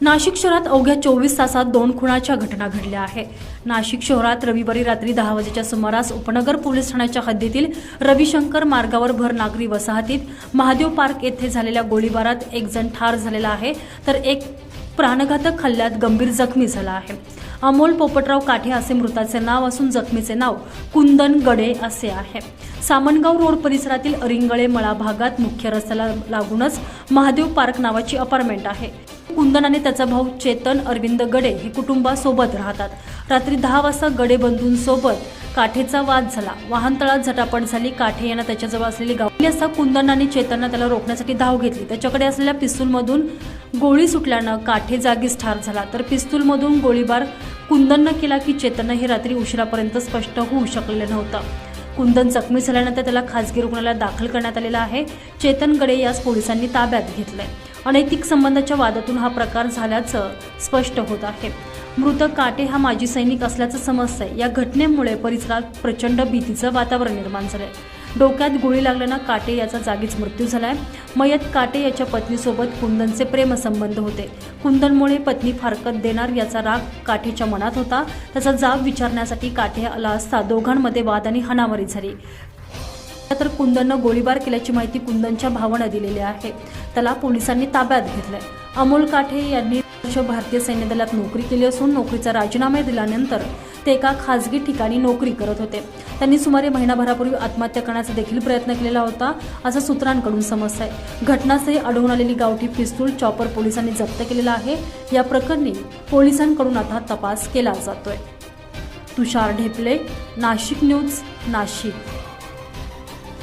नाशिक शहरात अवघ्या चोवीस तासात दोन खुनाच्या घटना घडल्या आहे नाशिक शहरात रविवारी रात्री दहा वाजेच्या सुमारास उपनगर पोलीस ठाण्याच्या हद्दीतील रविशंकर मार्गावर भर नागरी वसाहतीत महादेव पार्क येथे झालेल्या गोळीबारात एक जण ठार झालेला आहे तर एक प्राणघातक हल्ल्यात गंभीर जखमी झाला आहे. अमोल पोपटराव काठे असे मृताचे नाव असून जखमीचे नाव कुंदन गडे असे आहे. सामनगाव रोड परिसरातील अरिंगळे मळा भागात मुख्य रस्त्याला लागूनच महादेव पार्क नावाची अपार्टमेंट आहे. कुंदन आणि त्याचा भाऊ चेतन अरविंद गडे हे कुटुंबासोबत राहतात. रात्री दहा वाजता गडे बंधूंसोबत काठेचा वाद झाला. वाहनतळात झटापट झाली. काठे यांना त्याच्याजवळ असलेली गावली असता कुंदन आणि चेतननं त्याला रोखण्यासाठी धाव घेतली. त्याच्याकडे असलेल्या पिस्तूलमधून गोळी सुटल्यानं काठे जागीच ठार झाला. तर पिस्तूलमधून गोळीबार कुंदननं केला की चेतन हे रात्री उशिरापर्यंत स्पष्ट होऊ शकलेलं नव्हतं. कुंदन जखमी झाल्यानंतर त्याला खासगी रुग्णालयात दाखल करण्यात आलेला आहे. चेतन गडे यास पोलिसांनी ताब्यात घेतलंय. अनैतिक संबंधाच्या वादातून हा प्रकार झाल्याचं स्पष्ट होत आहे. मृत काटे हा माजी सैनिक असल्याचं समजतंय. या घटनेमुळे परिसरात प्रचंड भीतीचं वातावरण निर्माण झालंय. डोक्यात गोळी लागल्यानं काटे याचा जागीच मृत्यू झालाय. मयत काटे याच्या पत्नीसोबत कुंदनचे प्रेमसंबंध होते. कुंदनमुळे पत्नी फारकत देणार याचा राग काठेच्या मनात होता. त्याचा जाब विचारण्यासाठी काठे आला असता दोघांमध्ये वाद आणि हाणामारी झाली. तर कुंदननं गोळीबार केल्याची माहिती कुंदनच्या भावानं दिलेली आहे. त्याला पोलिसांनी ताब्यात घेतलंय. अमोल काठे यांनी वर्ष भारतीय सैन्य दलात नोकरी केली असून नोकरीचा राजीनामा दिल्यानंतर ते एका खासगी ठिकाणी नोकरी करत होते. त्यांनी सुमारे महिनाभरापूर्वी आत्महत्या करण्याचा देखील प्रयत्न केलेला होता असं सूत्रांकडून समजतंय. घटनास्थळी आढळून आलेली गावठी पिस्तूल चॉपर पोलिसांनी जप्त केलेला आहे. या प्रकरणी पोलिसांकडून आता तपास केला जातोय. तुषार ढेपले नाशिक न्यूज नाशिक.